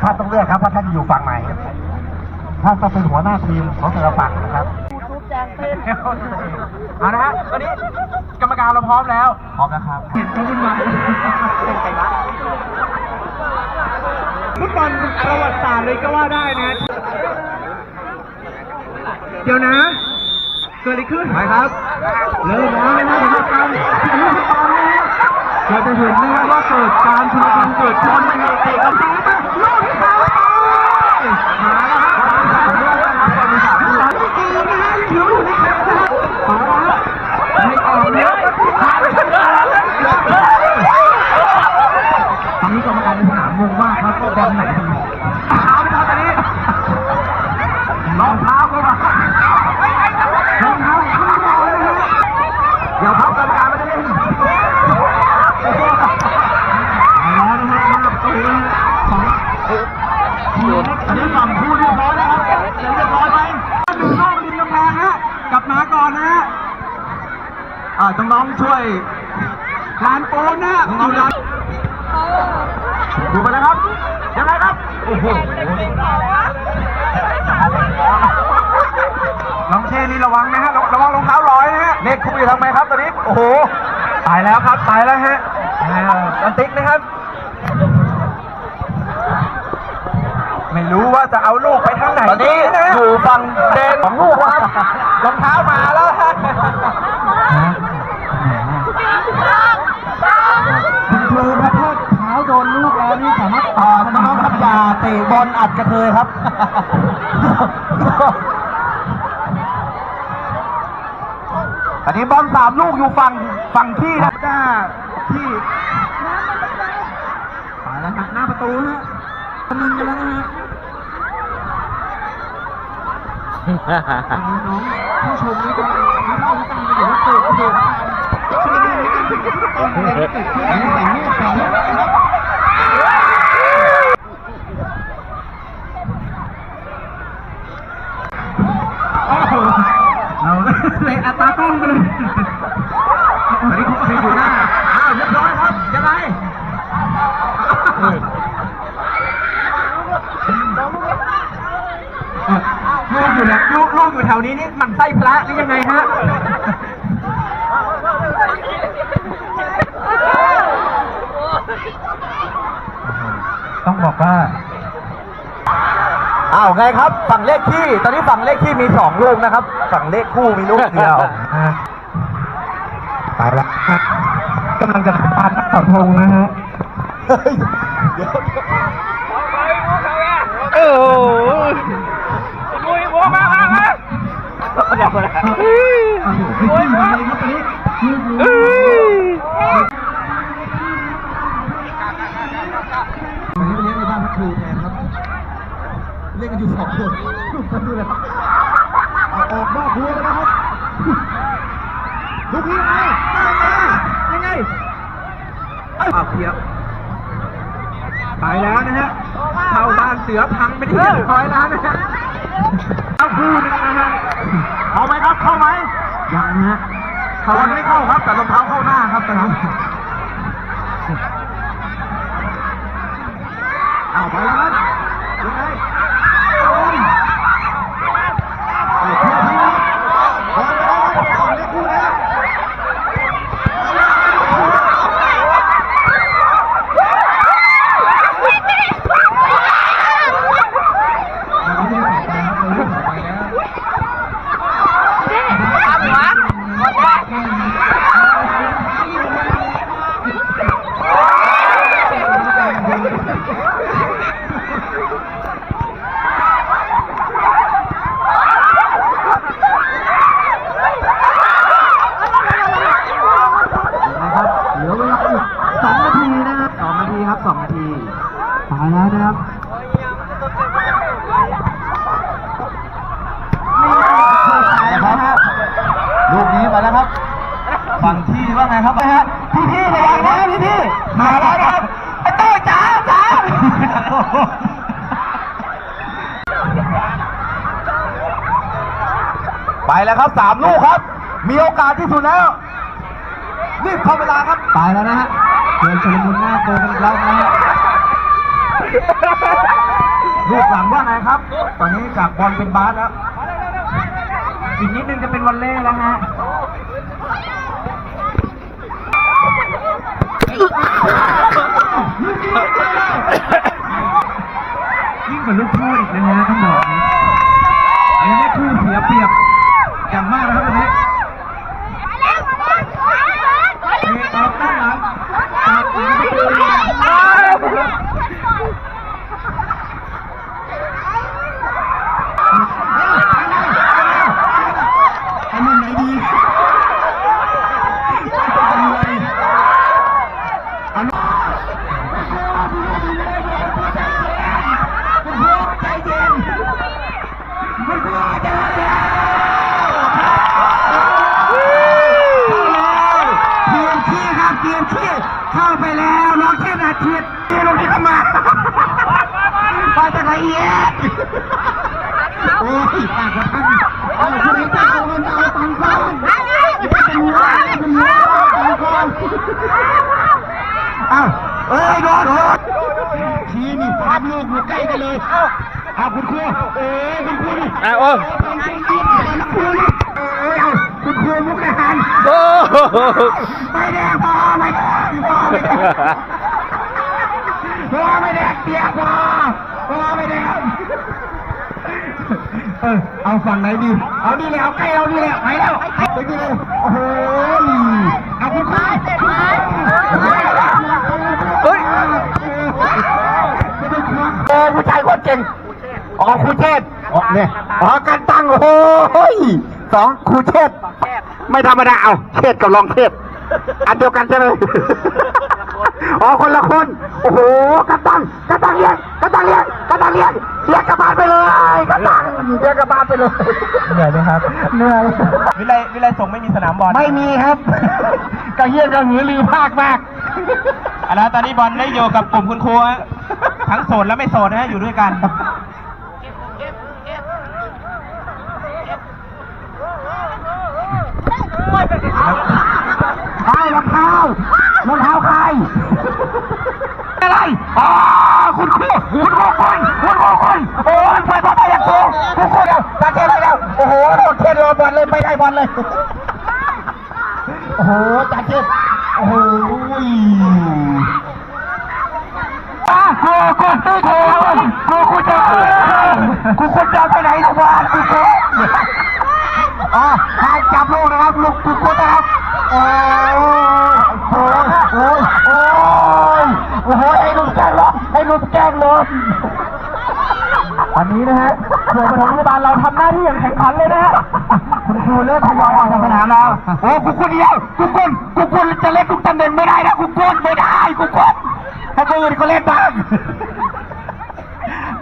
ท่านต้องเลือกครับว่าท่านจะอยู่ฝั่งไหนท่านต้องเป็นหัวหน้าทีมของแต่ละฝั่งนะครับเอานะฮะตอนนี้กรรมการเราพร้อมแล้ว พร้อมนะครับเห็นเขาวุ่นวายฟุตบอลประวัติศาสตร์เลยก็ว่าได้นะ เดี๋ยวนะ เกิดอะไรขึ้นไปครับเริ่มแล้วนะครับสำหรับการที่ลูกฟุตบอลนะฮะเราจะเห็นนะครับว่าเกิดการชุลมุนเกิดชนกันเตะกันไปมา ลูกที่สามมาแล้วครับสามลูกนะครับบอลสามลูกไม่ตีนะฮะยังอยู่ในแคมป์นะครับมาแล้วครับไม่ออกเลยตอนนี้กรรมการในสนามงงมากครับว่าบอลไหนดีเอาไปครับตอนนี้รองเท้าก็มารองเท้าขึ้นบอลนะฮะเดี๋ยวพับกรรมการไม่ได้เล่นเอาแล้วนะฮะหน้าประตูนะฮะของอันนี้ฝั่งผู้เรียบร้อยแล้วครับเรียบร้อยไหมหนึ่งนอกริมกำแพงฮะกลับมาก่อนนะฮะอ่าต้องน้องช่วย ลานโปนนะฮะอยู่ลานดูไปแล้วครับ ยังไงครับ โอ้โหน้องเชนี่ระวังนะฮะ ระระวังรองเท้าลอยนะฮะเน็ตคุกอยู่ทำไมครับตอนนี้ โอ้โห ตายแล้วครับ ตายแล้วฮะอ่าตันติ๊กนะครับ ไม่รู้ว่าจะเอาลูกไปทางไหนตอนนี้นะอยู่ฝั่งเดนของลูกครับ รองเท้ามาแล้วฮะ คุณครูครับถ้าเท้าโดนลูกแล้วนี่สามารถต่อน้องๆครับอย่า เตะบอลอัดกระเทยครับ อันนี้บอลสามลูกอยู่ฝั่งฝั่งที่นะหน้าที่ไปแล้วฮะหน้าประตูฮะกำลังกันแล้วนะฮะน้องๆผู้ชมนี่ก็มีวิพากษ์วิจารณ์กันอยู่ว่าเกิดเหตุการณ์ชุลมุนในการเป็นฟุตบอลเกิดขึ้นในสองลูกสองลูกนะครับ โอ้โหเรา เอัตากล้องไปเลยอันนี้เขาคืออยู่หน้า อ้าวเรียบร้อยครับยังไงลูกอยู่เนี่ยลูกลูกอยู่แถวนี้นี่มันไส้พระหรือยังไงฮะต้องบอกว่า อ้าวไงครับ ฝั่งเลขที่ ตอนนี้ฝั่งเลขที่มีสองลูกนะครับ ฝั่งเลขคู่มีลูกเดียวไปละกำลังจะปาดเสาธงนะฮะเฮ้ยเดี๋ยวโอ้โหลุยหัวมามามาเดี๋ยวนะโอ้ยมาเลยครับตอนนี้วันนี้ไปเลี้ยงในบ้านพักครูแทนครับเล่นกัน อยู่สองคนมาดูเลยครับเอาออกนอกรั้วแล้วนะครับลูกนี้ไงยังไงอ้าวเคลียร์ไปแล้วนะฮะเข้าบ้านเสือพังไปที่เรียบร้อยแล้วนะฮะเอาคู่หนึงนะฮะเอาไหมครับเข้าไหมยังนะฮะบอลไม่เข้าครับ แต่รองเท้าเข้าหน้าครับตอนนี้เอาไปแล้วครับยังไงโอ้ยเอาเพื่อนที่บอลไปแล้วครับสองเลขคู่แล้ว นะครับเหลือเวลาอีกสองนาทีนะครับสองนาทีครับสองนาทีตายแล้วนะครับ นะครับ ลูกนี้มาแล้วครับ ฝั่งที่ว่าไงครับนะฮะ พี่พี่ระวังนะพี่พี่มาแล้วนะครับไอ้โต้จ๋าจ๋า ไปแล้วครับสามลูกครับ มีโอกาสที่สุดแล้วรีบเข้าเวลาครับตายแล้วนะฮะเดินชลมุนหน้าโกงกันอีกแล้วนะฮะลูกหลังว่าไงครับ ตอนนี้จากบอลเป็นบาสแล้ว อีกนิดนึงจะเป็นวอลเล่แล้วฮะ ยิ่งกว่าลูกพูอีกนะฮะต้องบอกนะอันนี้คู่เสียเปรียบอย่างมากนะครับตอนนี้เตะออกด้านหลังจากหลังประตูอันนี้ไหนดีอันไหนอันนี้ใจเย็นมันกลัวจะเทียมที่ครับเทียมที่เข้าไปแล้ว น้องแค่นาทีเทียลงที่เข้ามาไปจากไหนเอียโอ้ยปากกระทันเอาคุณไอ้ตาเอาเงินเอาตังค์ก่อนเป็นเงินเป็นเงินตังค์ก่อนเอาเอ้ยโดนโดนทีนี่ภาพลูกอยู่ใกล้กันเลยเอาคุณครูเอ้ยคุณครูนี่อะโอ้คุณครูนี่เอ้คุณครูมุกดาหารโอ้ไม่แดงพอไม่แดงพอไม่แด งพอไม่แดงเปียกพอพอไม่แดงเออเอาฝั่งไหนดี เอาดีเลยเอาใกล้เอาดีเลยไปแล้วไปดีเลยโอ้โหเอาคุณครูเฮ้ยโอ้ผู้ชายคนเก่งอ๋อครูเทพอ๋อเนี่ยอ๋อการตั้งโอ้ยสองครูเทพไม่ธรรมดาเอาเทพกับรองเทพอันเดียวกันใช่ไหมอ๋อคนละคน โอ้โหกระตังกระตังเรียนกระตังเรียนกระตังเรียนเรียกกระบาลไปเลยกระตังเรียกกระบาลไปเลยเหนื่อยไหมครับเหนื่อยวิไลวิไลส่งไม่มีสนามบอลไม่มีครับกระเฮียนกระหือลือภาคมากเอาละตอนนี้บอลได้อยู่กับกลุ่มคุณครูฮะทั้งโสดและไม่โสดนะฮะอยู่ด้วยกันเอารองเท้ารองเท้าใคร อ๋อคุณครูคุณครูคนคุณครูคนโอ้ยไปต่อไปอย่างสูงคุณครูเดียวตาเทไปแล้วโอ้โหโดนเทโดนบอลเลยไม่ได้บอลเลยโอ้โหตาเทโอ้โหอะครูครูตู้อโถครูครูจะครูครูจะไปไหนนะวะครูครูอ่าจับลูกนะครับลูกทุกคนนะครับโอ้ยโอ้ยโอ้ยโอ้ยโอ้โหไอ้ลูกแกล้งล้มไอ้ลูกแกล้งล้ม อันนี้นะฮะหน่วยปฐมพยาบาลเราทำหน้าที่อย่างแข็งขันเลยนะฮะคุณครูเริ่มทยอยออกจากสนามแล้วโอ้คุณคนเดียวคุณคนคุณคนจะเล่นทุกตำแหน่งไม่ได้นะคุณคนไม่ได้คุณคนถ้าคนอื่นก็เล่นบ้าง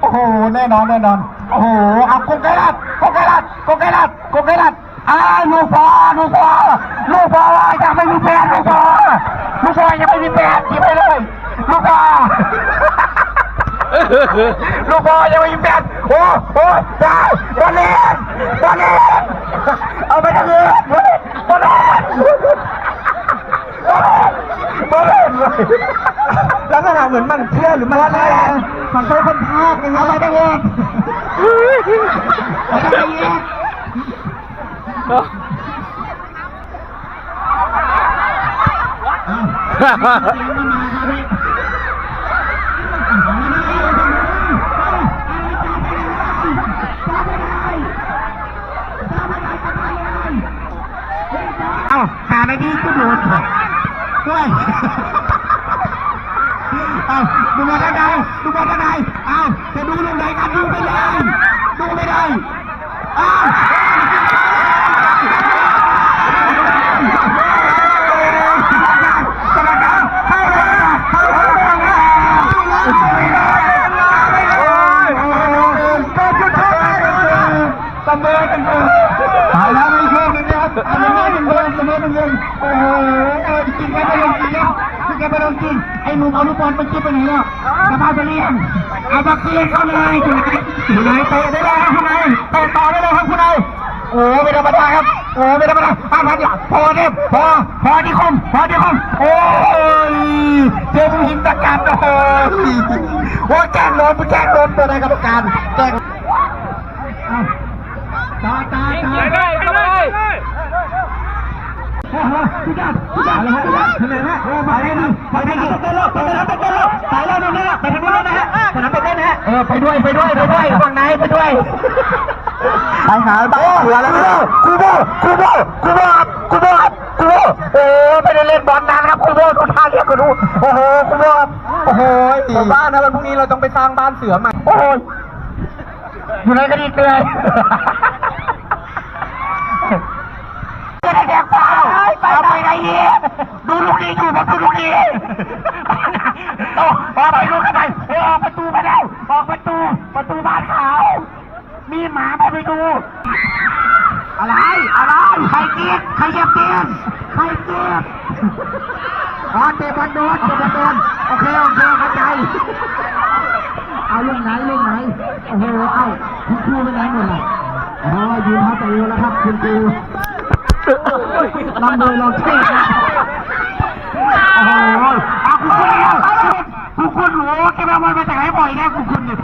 โอ้โหแน่นอนแน่นอนโอ้โหเอาโกไกรัดโกไกรัดโกไกรัดโกไกรัดอ่าลูกพอลูกพอลูกพอยังไม่มีแฟนทิ้งไปเลยลูกพอ ลูกพอยังไม่มีแฟนโอ้โอ้ตายบอลเล่นบอลเล่นเอาไปทางอื่นบอลเล่นบอลเล่นลักษณะเหมือนมันเชื่อหรือมันอะไรมันเป็นคนภาคนะครับไม่ได้เองไม่ได้เองเอ้าหาไม่ดีก็โดนด้วย เอาดูบอลกันไหนดูบอลกันไหนเอาจะดูลูกไหนกันดูไปเลยดูไม่ได้เอากรรมการเข้าเลยเข้าเลยเข้าเลยก็จุดโทษเสมอกันเลยตายแล้วไม่ช่วยกันนะครับเสมอหนึ่งคนเสมอหนึ่งคนโอ้โหเออจริงๆไม่ลงจริงครับจริงๆไม่ลงจริงไอ้ หนุ่มอนุบาลมันคิดไปไหนแล้วกลับบ้านไปเรียนเอาบักเรียนเข้าเลยคุณนายคุณนเตะได้เลยครับคุณนายเตะต่อได้เลยครับคุณนายโอ้ไม่ธรรมดาครับโอ้ไม่ธรรมดาห้าพันอย่าพอเนี่ยพอพอที่คมพอที่คมโอ้ยเจอผู้หินตะการโอ้ยว่าแกล้งโดนแกล้งโดนตัวใดกรรมการแกล้ง ตาตาตาไปเลยไปเลย พี่จัดพี่จัดอะไรฮะทำไมฮะไปเลยนะไปเลยนะไปเลยไปเลยไปเลยไปเลยนะไปทางนู้นนะฮะไปทางไปเต้นนะฮะเออไปด้วยไปด้วยไปด้วยฝั่งไหนไปด้วยไปหาบ้าเสือแล้วคูโบคูโบคูโบครับคูโบครับคูโบโอ้ไม่ได้เล่นบอลนานครับคูโบทุกท่าเรียกกันดูโอ้โหคูโบครับโอ้โหผมว่านะวันพรุ่งนี้เราต้องไปสร้างบ้านเสือใหม่โอ้ยอยู่ไหนกันอีกเลยจะได้แดกเปล่าเอาไปไหนดี มีอยู่ผมดูลูกนี้โอ้ออกไปลูกเข้าไปเออออกประตูไปแล้วออกประตูประตูบ้านขาวมีหมาไปไปดู อะไรอะไรใครเกลียใครเหยียบเตียนใครเกลียอ๋อเตะบอลโดนเตะบอลโดนโอเคโอเคเข้าใจเอาลูกไหนลูกไหนโอ้โหเอ้าคุณครูไปไหนหมดล่ะอ๋อยืนพักตัวเอวแล้วครับคุณครูลำโดยลองเทศนะ โอ้โหเอาคุณครูแล้วคุณคุณโหแกไปเอาบอลมาจากไหนบ่อยแน่คุณคุณเนี่ย